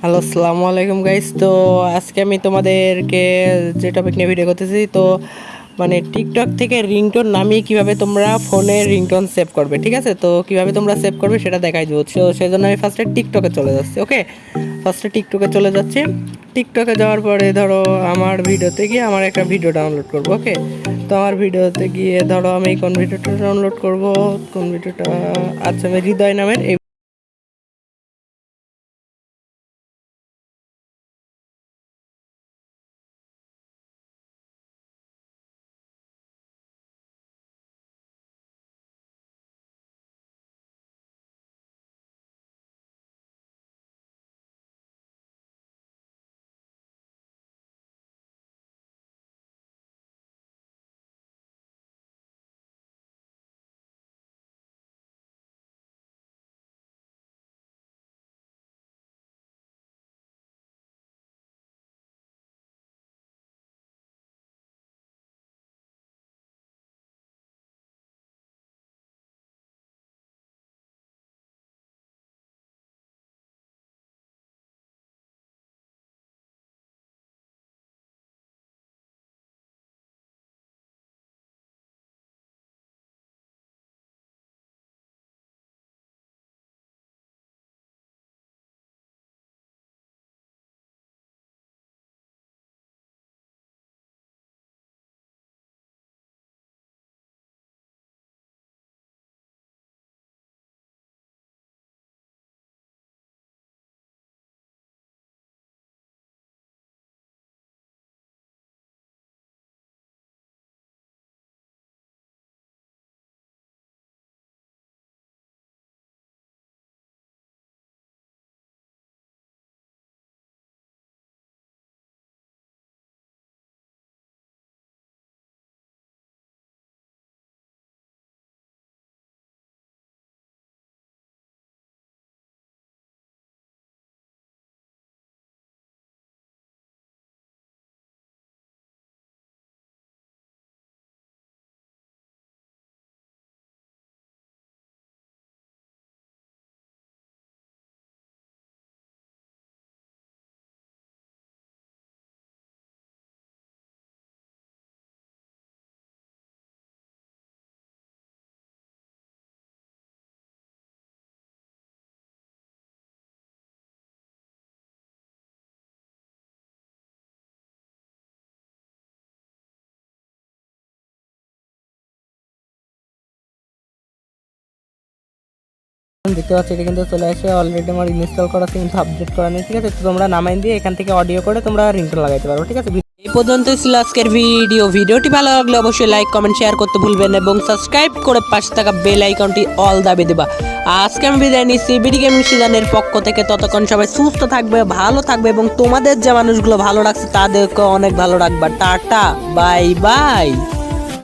Hello, আসসালামু আলাইকুম guys তো আজকে আমি তোমাদেরকে যে টপিক নিয়ে ভিডিও করতেছি, তো মানে টিকটক থেকে রিংটোন নামিয়ে কীভাবে তোমরা ফোনে রিংটোন সেভ করবে, ঠিক আছে? তো কীভাবে তোমরা সেভ করবে সেটা দেখাই দেবো। তো সেই জন্য আমি ফার্স্টে টিকটকে চলে যাচ্ছি ওকে ফার্স্টে টিকটকে চলে যাচ্ছি। টিকটকে যাওয়ার পরে ধরো আমার ভিডিওতে গিয়ে আমার একটা ভিডিও ডাউনলোড করব ওকে তো আমার ভিডিওতে গিয়ে ধরো আমি কোন ভিডিওটা ডাউনলোড করব, কোন ভিডিওটা আচ্ছা আমি হৃদয় নামের এই দেখতে পাচ্ছি, এটা কিন্তু চলে আসে অলরেডি আমার ইনস্টল করা আছে কিন্তু আপডেট করা নেই, ঠিক আছে? তো তোমরা নামাই দিয়ে এখান থেকে অডিও করে তোমরা রিংটোন লাগাইতে পারো, ঠিক আছে? এই পর্যন্ত ছিল আজকের ভিডিও ভিডিওটি ভালো লাগলে অবশ্যই লাইক কমেন্ট শেয়ার করতে ভুলবেন এবং সাবস্ক্রাইব করে পাশে থাকা বেল আইকনটি অল দাবি দেবা। আজকে আমি বিদায় নিচ্ছি বিডি গেমিং সিজনের পক্ষ থেকে। ততক্ষণ সবাই সুস্থ থাকবে, ভালো থাকবে এবং তোমাদের যে মানুষগুলো ভালো রাখছে তাদেরকে অনেক ভালো রাখবা। Tata bye bye